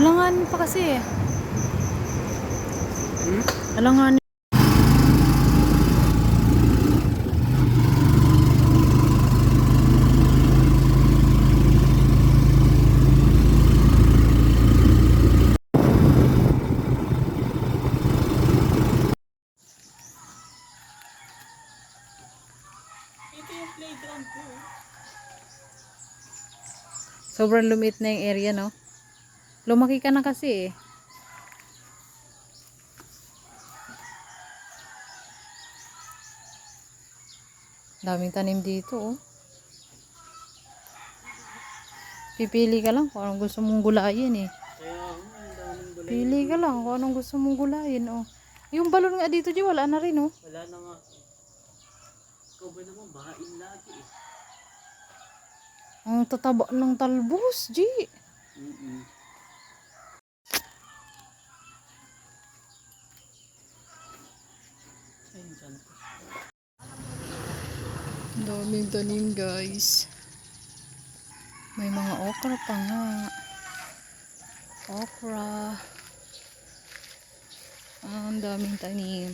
Alangan pa kasi eh. Hmm? Alangan. Ko. Sobrang lumit na yung area, no? Lumaki ka na kasi eh. Daming tanim dito, oh. Pipili ka lang kung anong gusto mong gulayin eh. Pili ka lang kung anong gusto mong gulayin, oh. Yung balon nga dito, Ji, wala na rin, oh. Wala na nga. Ikaw ba naman, bahain lagi eh. Ang tataba ng talbos, Ji. Mm-mm. Ayun, dyan. Daming tanim, guys. May mga okra pa nga. Okra. Ah, ang daming tanim.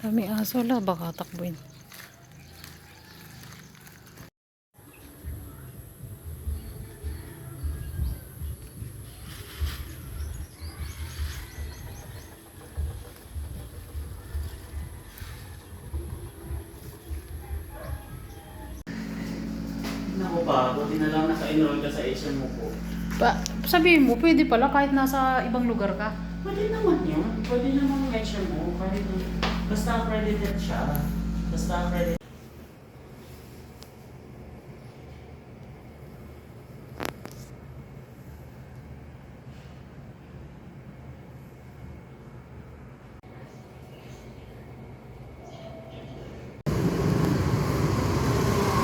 Dami aso la, baka takbuin. Naku pa, buti na lang naka-enroll ka sa HM mo po. Pa, sabihin mo, pwede pala kahit nasa ibang lugar ka. Pwede naman yun. Pwede naman HM mo. Kahit basta accredited siya. Basta accredited.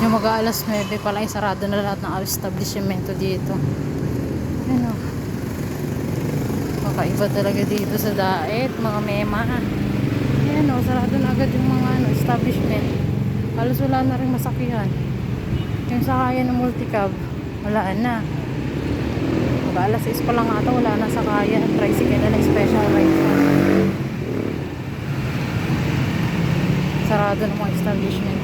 Yung mag-aalas 9 pala, ay sarado na lahat ng establishmento dito. Ano? Kakaiba talaga dito sa daet, mga mema. Ayan o, sarado na agad yung mga ano, establishment. Halos wala na rin masakihan. Yung sakayan ng multicab, wala na. Mag-aalas 6 pa lang ata, wala na sakayan. Tricycle na special ride. Sarado ng mga establishment.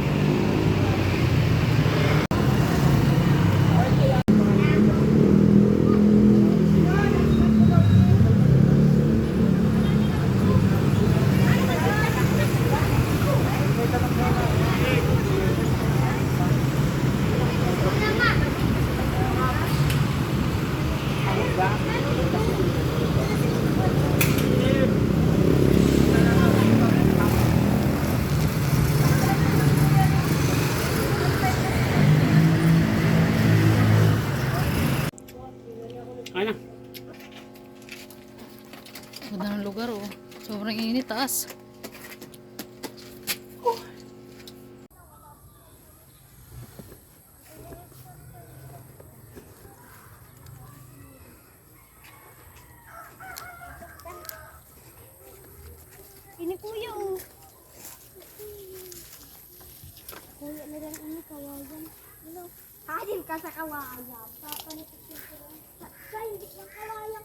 Ano? Ganda ng lugar oh. Sobrang init taas. Ini kuya oh. Kuya na lang ini kawayan. Ano? Hadin ka sa kawayan. Papanitin ko Sa hindi lang kawayan.